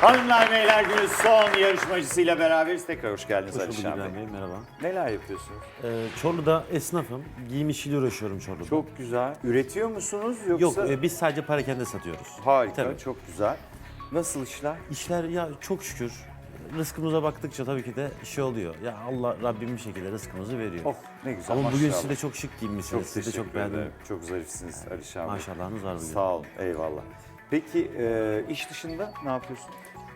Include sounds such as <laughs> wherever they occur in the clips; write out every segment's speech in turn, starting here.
Hanımlar beyler günün son yarışmacısıyla beraberiz. Tekrar hoş geldiniz Hoş bulduk Alişan İbrahim Bey. Bey, merhaba. Neler yapıyorsunuz? Ee, Çorlu'da esnafım. Giyim işiyle uğraşıyorum Çorlu'da. Çok güzel. Üretiyor musunuz yoksa? Yok, e, biz sadece parakende satıyoruz. Harika, Tabii. çok güzel. Nasıl işler? İşler ya çok şükür rızkımıza baktıkça tabii ki de şey oluyor. Ya Allah Rabbim bir şekilde rızkımızı veriyor. Oh ne güzel Ama bugün maşallah. siz de çok şık giyinmişsiniz. çok siz de çok beğendim. ederim. Çok zarifsiniz Alişan Bey. Maşallahınız var bugün. Sağ olun, eyvallah. Peki e, iş dışında ne yapıyorsun?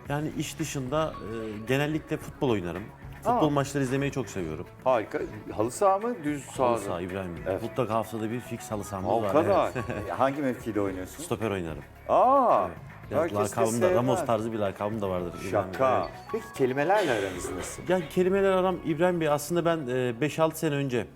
Yani iş dışında e, genellikle futbol oynarım. Futbol Aa. maçları izlemeyi çok seviyorum. Harika. Halı saha mı, düz saha Halı mı? saha İbrahim Bey. Evet. Mutlaka haftada bir fix halı sahamız O var. kadar. evet. <laughs> E, Hangi mevkide oynuyorsun? Stoper oynarım. Aa, Biraz herkes de lakabım da sevmez. Ramos tarzı bir lakabım da vardır. İbrahim Bey. Şaka. Evet. Peki kelimelerle aranız nasıl? Ya kelimeler aram İbrahim Bey aslında ben e, 5-6 sene önce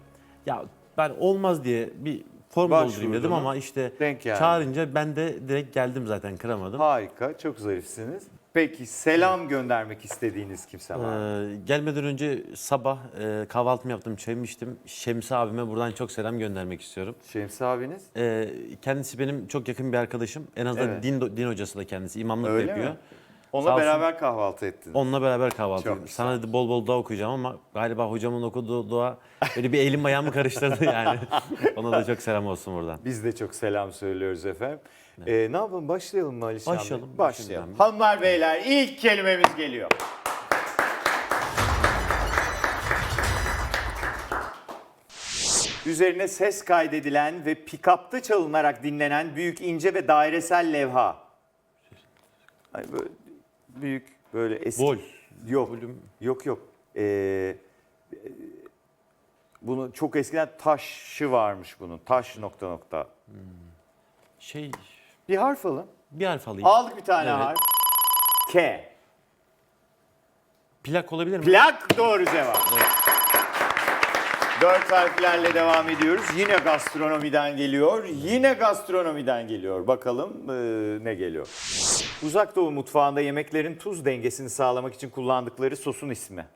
ya ben olmaz diye bir form doldurayım dedim ama işte Denk geldi. çağırınca ben de direkt geldim zaten kıramadım. Harika, çok zarifsiniz. Peki selam göndermek istediğiniz kimse var mı? Ee, gelmeden önce sabah e, kahvaltımı yaptım, çayımı içtim. Şemsi abime buradan çok selam göndermek istiyorum. Şemsi abiniz? Ee, kendisi benim çok yakın bir arkadaşım. En azından Evet. din din hocası da kendisi. imamlık da Öyle yapıyor. Onunla Sağ olsun. beraber kahvaltı ettiniz. Onunla beraber kahvaltı Çok ettim. güzel. Sana dedi bol bol dua okuyacağım ama galiba hocamın okuduğu dua böyle bir elim ayağımı karıştırdı yani. <laughs> Ona da çok selam olsun buradan. Biz de çok selam söylüyoruz efendim. Ee, ne yapalım başlayalım mı Alişan Bey? Başlayalım, Başlayalım. başlayalım. Hanımlar beyler ilk kelimemiz geliyor. Üzerine ses kaydedilen ve pikapta çalınarak dinlenen büyük ince ve dairesel levha. Hani böyle büyük böyle eski. Vol. Yok. Volüm. Yok yok. Ee, bunu çok eskiden taşı varmış bunun. Taş nokta nokta. Şey Bir harf alın. bir harf alayım. Aldık bir tane Evet. harf. K. Plak olabilir mi? Plak doğru cevap. Dört harflerle devam ediyoruz. Yine gastronomiden geliyor. Yine gastronomiden geliyor. Bakalım eee, ne geliyor. Uzak Doğu mutfağında yemeklerin tuz dengesini sağlamak için kullandıkları sosun ismi.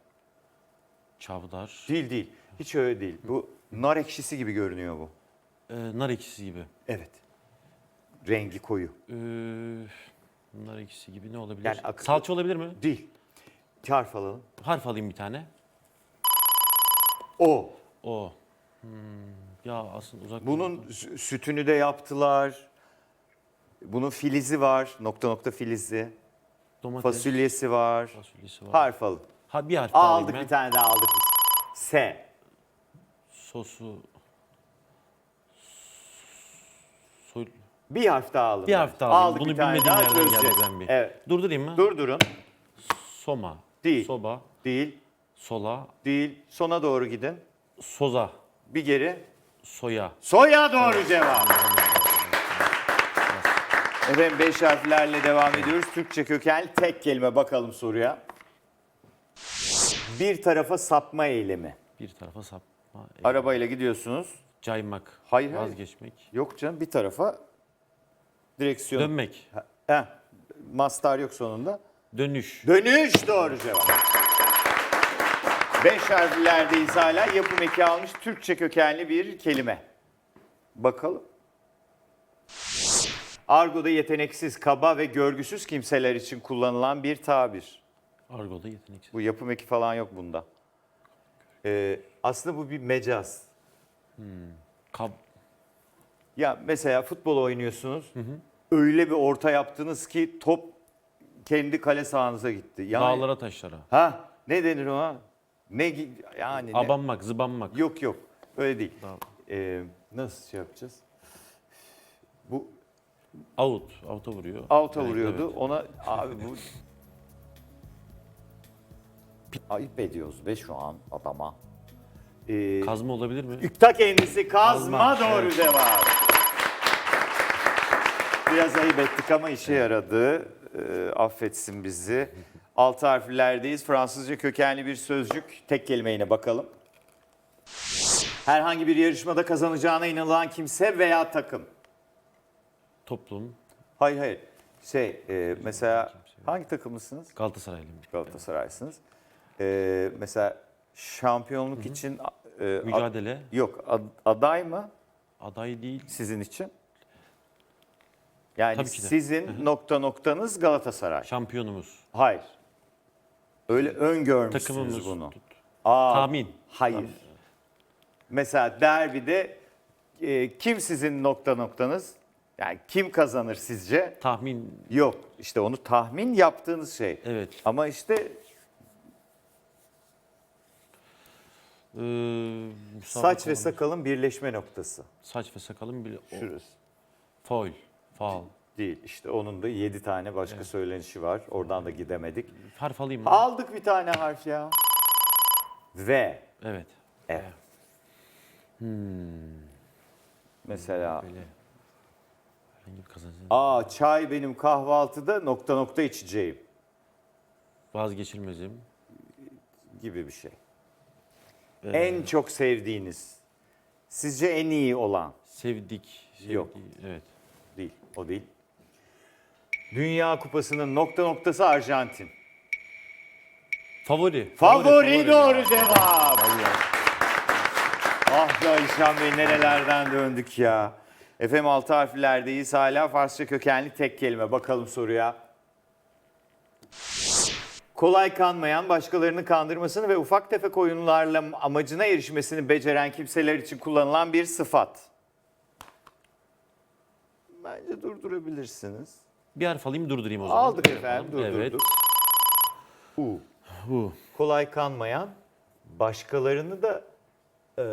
Çavdar. Değil değil. Hiç öyle değil. Bu nar ekşisi gibi görünüyor bu. Ee, nar ekşisi gibi. Evet. Rengi koyu. Ee, nar ekşisi gibi ne olabilir? Yani ak- Salça olabilir mi? Değil. Harf alalım. Harf alayım bir tane. O. O. Hmm, Ya aslında uzak. Bunun sü- sütünü de yaptılar. Bunun filizi var. Nokta nokta filizi. domates, Fasulyesi var. fasulyesi var. Harf alın. Ha bir harf daha alayım Aldık ben. bir tane daha aldık biz. S. Sosu. Sol... Bir harf daha alın. Bir harf daha alayım. Aldık Bunu bir tane bilmediğim daha yerden geldi çözeceğiz. ben bir. Evet. Durdurayım mı? Durdurun. Soma. Değil. Soba. Değil. Sola. Değil. Sona doğru gidin. Soza. Bir geri. Soya. Soya doğru cevap. Efendim beş harflerle devam ediyoruz. Türkçe kökenli tek kelime bakalım soruya. Bir tarafa sapma eylemi. Bir tarafa sapma. e, Arabayla gidiyorsunuz. Caymak. Hayır, hayır. Vazgeçmek. Yok canım bir tarafa direksiyon. Dönmek. Heh, mastar yok sonunda. Dönüş. Dönüş doğru cevap. Beş harflerdeyiz hala. Yapım eki almış Türkçe kökenli bir kelime. Bakalım. Argo'da yeteneksiz, kaba ve görgüsüz kimseler için kullanılan bir tabir. Argo'da yeteneksiz. Bu yapım eki falan yok bunda. Ee, aslında bu bir mecaz. Kab. Ya mesela futbol oynuyorsunuz. Öyle bir orta yaptınız ki top kendi kale sahanıza gitti. Yani, Dağlara taşlara. Ha ne denir ona? Ne yani ne- Abanmak, zıbanmak. Yok yok öyle değil. Tamam. Ee, nasıl şey yapacağız? Out. Out'a vuruyor. out'a Evet, vuruyordu. evet. Ona abi bu ayıp ediyoruz be şu an adama. Ee, Kazma olabilir mi? ta kendisi kazma, Kazma, doğru evet. cevap. Biraz ayıp ettik ama işe yaradı. Ee, affetsin bizi. Altı harflerdeyiz. Fransızca kökenli bir sözcük. Tek kelimeyle bakalım. Herhangi bir yarışmada kazanacağına inanılan kimse veya takım. Toplum. Hayır hayır. Şey e, mesela hangi takımlısınız? Galatasaraylıyım. Galatasaray'sınız. Ee, mesela şampiyonluk için e, ad- Mücadele. yok ad- aday mı Aday değil. sizin için? Yani Tabii ki de. sizin nokta noktanız Galatasaray. Şampiyonumuz. Hayır. Öyle öngörmüşsünüz Takımımız. bunu. Aa, Tahmin. Hayır. Mesela derbide e, kim sizin nokta noktanız? Yani kim kazanır sizce? Tahmin. Yok. İşte onu tahmin yaptığınız şey. Evet. Ama işte Ee, saç ve sakalın birleşme noktası. Saç ve sakalın bir... o- Şurası. Foil. Faal. Değil. İşte onun da 7 tane başka söylenişi var. Oradan da gidemedik. Harf alayım mı? Aldık bir tane harf ya. V. Evet. F. Mesela Böyle. Herhangi bir kazancın aa çay benim kahvaltıda nokta nokta içeceğim vazgeçilmezim. gibi bir şey. Ee, En çok sevdiğiniz. Sizce en iyi olan sevdik. sevdik. Yok. Evet. değil. O değil. Dünya Kupası'nın nokta noktası Arjantin. Favori. Favori, doğru cevap. Ah be Alişan Bey nerelerden döndük ya. Efendim altı harflerdeyiz hala Farsça kökenli tek kelime. Bakalım soruya. Kolay kanmayan, başkalarını kandırmasını ve ufak tefek oyunlarla amacına erişmesini beceren kimseler için kullanılan bir sıfat. Bence durdurabilirsiniz. Bir harf alayım durdurayım o zaman. Aldık efendim, durdurduk. Evet. U. Hu. kolay kanmayan, başkalarını da e,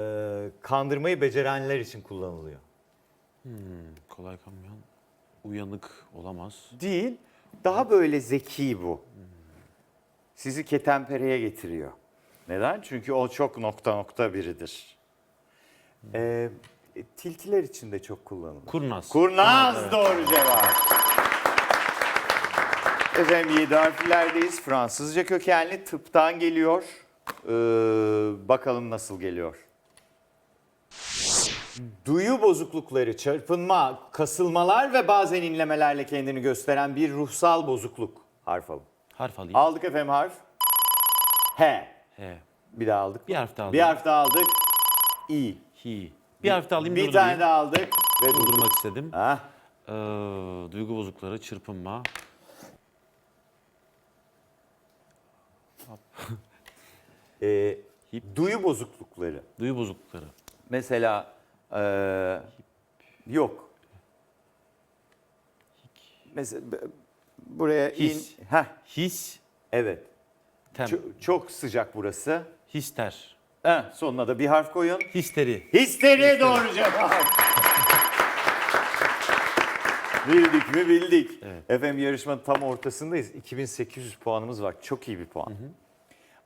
kandırmayı becerenler için kullanılıyor. Kolay kanmayan. Uyanık olamaz. Değil, daha böyle zeki bu. Sizi ketempereye getiriyor. Neden? Çünkü o çok nokta nokta biridir. E, tilkiler için de çok kullanılır. Kurnaz. Kurnaz doğru cevap. Efendim yedi harflerdeyiz. Fransızca kökenli tıptan geliyor. Ee, bakalım nasıl geliyor. Duyu bozuklukları, çırpınma, kasılmalar ve bazen inlemelerle kendini gösteren bir ruhsal bozukluk. Harf alın. Harf alayım. Aldık efendim harf. H. He. Bir daha aldık. Bir harf daha Bir alayım. harf daha aldık. İ. Hi. Bir harf daha alayım Bir durdurayım. tane daha aldık. Ve durduk. Durdurmak istedim. Hah. Ee, duygu bozukları, çırpınma. Ee, Hip. duyu bozuklukları. Duyu bozuklukları. Mesela eee, yok. Mesela buraya His. in. Heh, His, evet. tem. Çok, çok sıcak burası. Hister. Heh, sonuna da bir harf koyun. Histeri. Histeri doğru cevap. bildik mi bildik. Evet. Efendim yarışmanın tam ortasındayız. 2800 puanımız var. Çok iyi bir puan.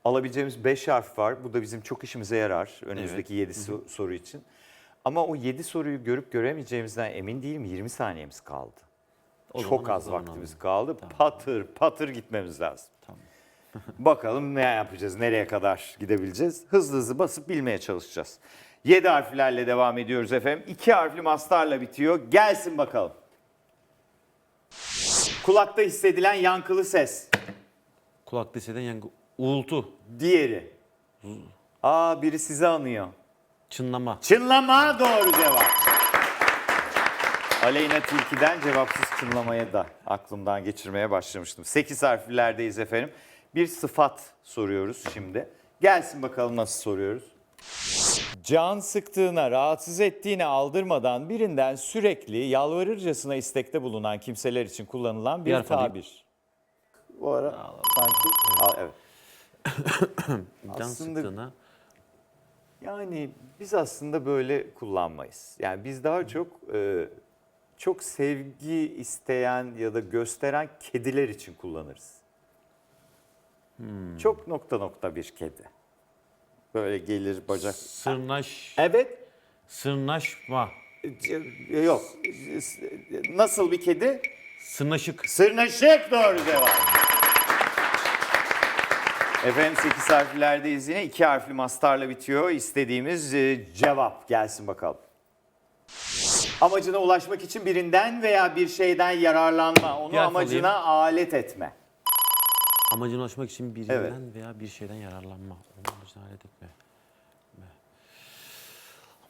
Alabileceğimiz 5 harf var. Bu da bizim çok işimize yarar önümüzdeki 7 soru için. Ama o 7 soruyu görüp göremeyeceğimizden emin değilim. 20 saniyemiz kaldı. O çok zaman az zaman vaktimiz alalım. kaldı. Patır patır gitmemiz lazım. Tamam. <laughs> Bakalım ne yapacağız, nereye kadar gidebileceğiz. Hızlı hızlı basıp bilmeye çalışacağız. 7 harflerle devam ediyoruz efendim. 2 harfli mastarla bitiyor. Gelsin bakalım. Kulakta hissedilen yankılı ses. Kulak liseden yangı. Uğultu. Diğeri. Aa biri sizi anıyor. Çınlama. Çınlama doğru cevap. Aleyna Tilki'den cevapsız çınlamaya da aklımdan geçirmeye başlamıştım. 8 harflerdeyiz efendim. Bir sıfat soruyoruz şimdi. Gelsin bakalım nasıl soruyoruz. Can sıktığına, rahatsız ettiğine aldırmadan birinden sürekli yalvarırcasına istekte bulunan kimseler için kullanılan bir Bir harf alayım. tabir. Bu ara sanki... Al, evet. <coughs> Can Aslında- sıktığına. Yani biz aslında böyle kullanmayız. Yani biz daha çok e, çok sevgi isteyen ya da gösteren kediler için kullanırız. Çok nokta nokta bir kedi. Böyle gelir bacak. Sırnaş. Evet. Sırnaşma. e, Yok. Nasıl bir kedi? Sırnaşık. Sırnaşık doğru cevap. Efendim 8 harflerdeyiz yine. 2 harfli mastarla bitiyor. İstediğimiz e, cevap gelsin bakalım. Amacına ulaşmak için birinden veya bir şeyden yararlanma. Onu Bir harf amacına alet etme. Amacına ulaşmak için birinden Evet. veya bir şeyden yararlanma. Onu amacına alet etme. Me.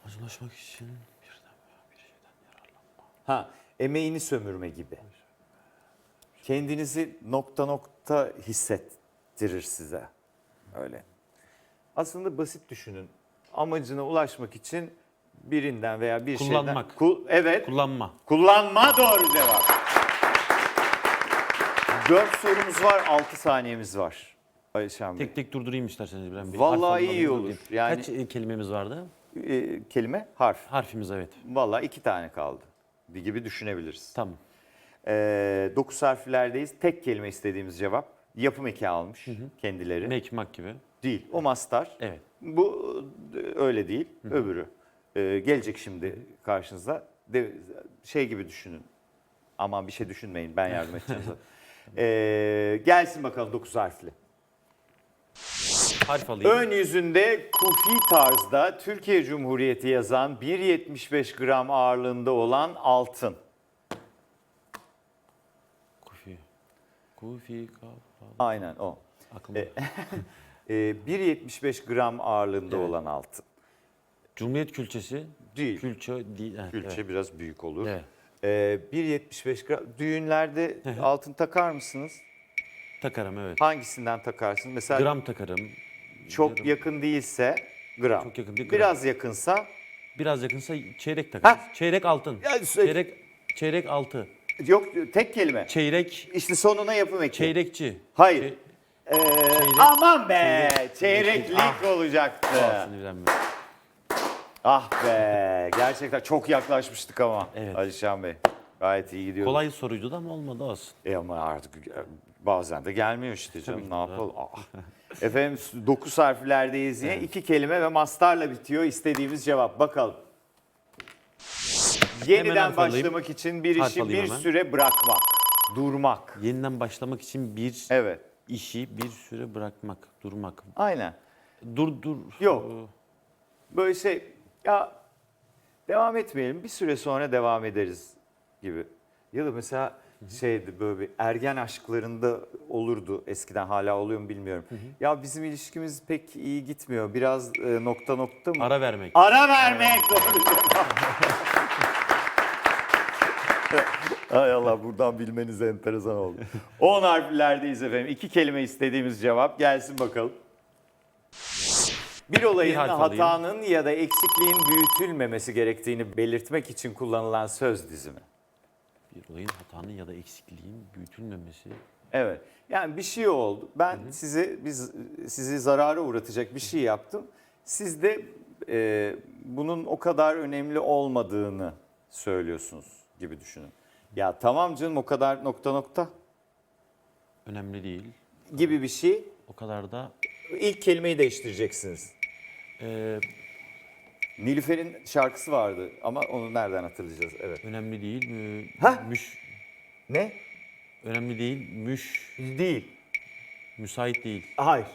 Amacına ulaşmak için birden veya bir şeyden yararlanma. Ha, emeğini sömürme gibi. Kendinizi nokta nokta hissettirir size. Öyle. Aslında basit düşünün. Amacına ulaşmak için birinden veya bir şeyden... Kullanmak. Kul- evet. Kullanma. Kullanma doğru cevap. Dört sorumuz var, altı saniyemiz var. Ayşen Bey. Tek tek durdurayım isterseniz İbrahim Bey. Vallahi Harf iyi olur. durdurayım. Yani- Kaç e, kelimemiz vardı? Ee, kelime, harf. Harfimiz evet. Vallahi iki tane kaldı gibi düşünebiliriz. Tamam. Ee, dokuz harflerdeyiz. Tek kelime istediğimiz cevap. Yapım eki almış kendileri. Mekmak gibi. Değil. O mastar. Evet. Bu e, öyle değil. Öbürü. Ee, gelecek şimdi karşınıza. De, şey gibi düşünün. Aman bir şey düşünmeyin. Ben yardım edeceğim size. <laughs> Ee, gelsin bakalım dokuz harfli. Harf alayım. Ön yüzünde kufi tarzda Türkiye Cumhuriyeti yazan 1.75 gram ağırlığında olan altın. Kufi. Kufi. kaf- Aynen o. E, <laughs> Ee, 1.75 gram ağırlığında Evet. olan altın. Cumhuriyet külçesi. Değil. Külçe değil. ha, Külçe evet. biraz büyük olur. Evet. Ee, 1.75 gram. Düğünlerde altın takar mısınız? Takarım evet. Hangisinden takarsınız? Mesela Gram takarım. çok yarım. yakın değilse gram. Çok yakın değil, gram. Biraz yakınsa Biraz yakınsa çeyrek takarız. Çeyrek altın. Ya, sü- Çeyrek çeyrek altı. Yok tek kelime. Çeyrek İşte sonuna yapım eki. çeyrekçi. Hayır. Çey- Ee, Çeyrek- aman be, çeyrek- çeyreklik Ah. olacaktı. Bey. Ah be, gerçekten çok yaklaşmıştık ama Evet. Alişan Bey. Gayet iyi gidiyor. Kolay soruydu da ama olmadı olsun. E ama artık bazen de gelmiyor işte canım ne yapalım. Ah. Efendim 9 harflerdeyiz yine. iki kelime ve mastarla bitiyor istediğimiz cevap. Bakalım. Yeniden başlamak için bir işi alayım bir hemen. süre bırakmak. Durmak. Yeniden başlamak için bir Evet. işi bir süre bırakmak, durmak. Aynen. Dur dur. Yok. Ee, Böyle şey ya devam etmeyelim bir süre sonra devam ederiz gibi. Ya da mesela şeydi böyle bir ergen aşklarında olurdu eskiden hala oluyor mu bilmiyorum. Ya bizim ilişkimiz pek iyi gitmiyor biraz e, nokta nokta mı? Ara vermek. Ara vermek doğru <laughs> cevap. <laughs> Hay Allah buradan bilmeniz enteresan oldu. 10 harflerdeyiz efendim. İki kelime istediğimiz cevap gelsin bakalım. Bir olayın Bir harf hatanın ya da eksikliğin büyütülmemesi gerektiğini belirtmek için kullanılan söz dizimi. Bir olayın hatanın ya da eksikliğin büyütülmemesi. Evet. Yani bir şey oldu. Ben sizi biz sizi zarara uğratacak bir şey yaptım. Siz de e, bunun o kadar önemli olmadığını söylüyorsunuz gibi düşünün. Ya tamam canım o kadar nokta nokta Önemli değil. gibi bir şey. O kadar da İlk kelimeyi değiştireceksiniz. e, Nilüfer'in şarkısı vardı ama onu nereden hatırlayacağız? Evet. önemli değil. Mü, Ha? müş, Ne? önemli değil. Müş, Değil. müsait değil. Hayır.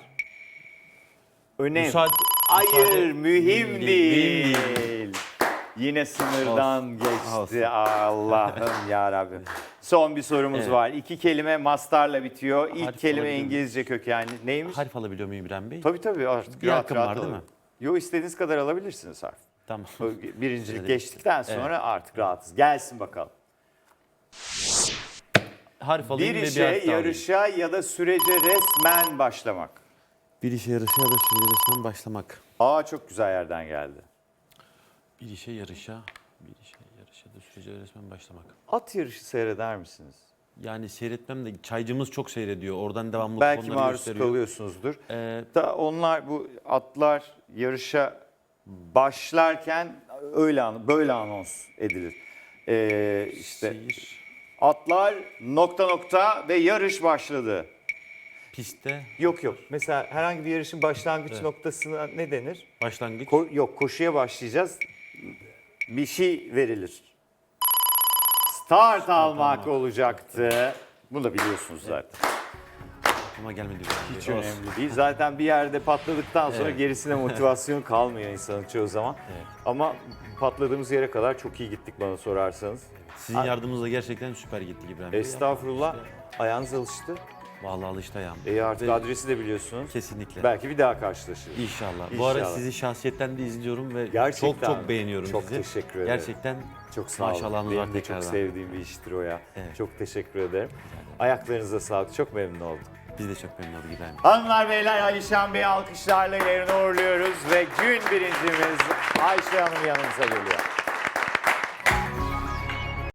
Önem. Müsaade, Hayır, müsaade- mühim mühim değil. Yine sınırdan Olsun. geçti. Olsun. Allah'ım <laughs> ya Rabbim. Son bir sorumuz Evet. var. İki kelime mastarla bitiyor. İlk Harf kelime? İngilizce kökenli. Neymiş? Harf alabiliyor muyum İbrahim Bey? Tabii tabii artık Bir rahat rahat var değil mi? Yo istediğiniz kadar alabilirsiniz harf. Tamam. <laughs> Birincilik Evet. geçtikten sonra artık rahatız. Gelsin bakalım. Harf alayım Bir ve işe, bir harf daha alayım. yarışa ya da sürece resmen başlamak. Bir işe yarışa ya da sürece resmen başlamak. Aa çok güzel yerden geldi. Bir işe yarışa, bir işe yarışa da sürece resmen başlamak. At yarışı seyreder misiniz? Yani seyretmem de çaycımız çok seyrediyor. Oradan devamlı Belki maruz gösteriyor. kalıyorsunuzdur. Ee, Da onlar bu atlar yarışa başlarken öyle an, böyle anons edilir. Ee, işte seyir, atlar nokta nokta ve yarış başladı. pistte, Yok yok. Mesela herhangi bir yarışın başlangıç Evet. noktasına ne denir? başlangıç. Ko- yok koşuya başlayacağız. Bir şey verilir. Start almak almak. olacaktı. Bunu da biliyorsunuz zaten. Aklıma gelmedi. Hiç Olsun. önemli değil. Zaten bir yerde patladıktan sonra Evet. gerisine <laughs> motivasyon kalmıyor insanın çoğu zaman. Evet. Ama patladığımız yere kadar çok iyi gittik bana sorarsanız. Sizin yardımınızla gerçekten süper gittik İbrahim Bey. Estağfurullah. Ayağınız alıştı. Vallahi alıştayım. E artık Ve adresi de biliyorsunuz. Kesinlikle. Belki bir daha karşılaşırız. İnşallah. Bu ara İnşallah. sizi şahsiyetten de izliyorum ve Gerçekten çok çok beğeniyorum Çok sizi. teşekkür ederim. Gerçekten Çok sağ olun. maşallahınız var Benim de çok tekrardan. sevdiğim bir iştir o ya. Evet. Çok teşekkür ederim. Ayaklarınıza sağlık. Çok memnun oldum. Biz de çok memnun olduk İbrahim. Hanımlar beyler Alişan Bey'i alkışlarla yerine uğurluyoruz ve gün birincimiz Ayşe Hanım yanınıza geliyor.